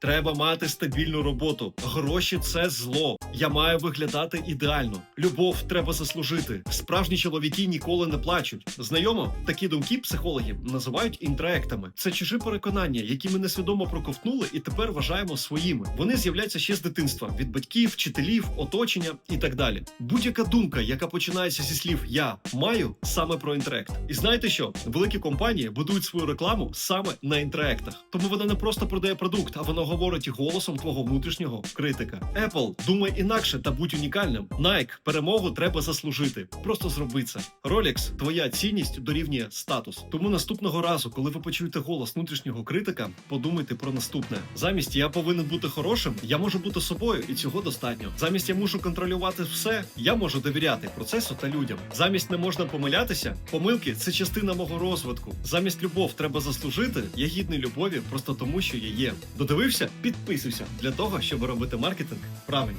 Треба мати стабільну роботу. Гроші це зло. Я маю виглядати ідеально. Любов треба заслужити. Справжні чоловіки ніколи не плачуть. Знайомо, такі думки психологів називають інтроектами. Це чужі переконання, які ми несвідомо проковтнули і тепер вважаємо своїми. Вони з'являються ще з дитинства від батьків, вчителів, оточення і так далі. Будь-яка думка, яка починається зі слів я маю саме про інтроект. І знаєте що? Великі компанії будують свою рекламу саме на інтроектах. Тому вона не просто продає продукт, а вона говорить голосом твого внутрішнього критика. Apple думай інакше та будь унікальним. Nike перемогу треба заслужити. Просто зроби це. Rolex твоя цінність дорівнює статус. Тому наступного разу, коли ви почуєте голос внутрішнього критика, подумайте про наступне. Замість я повинен бути хорошим, я можу бути собою, і цього достатньо. Замість я мушу контролювати все, я можу довіряти процесу та людям. Замість не можна помилятися, помилки це частина мого розвитку. Замість любов треба заслужити. Я гідний любові просто тому, що я є. Додивився? Підписуйся для того, щоб робити маркетинг правильно.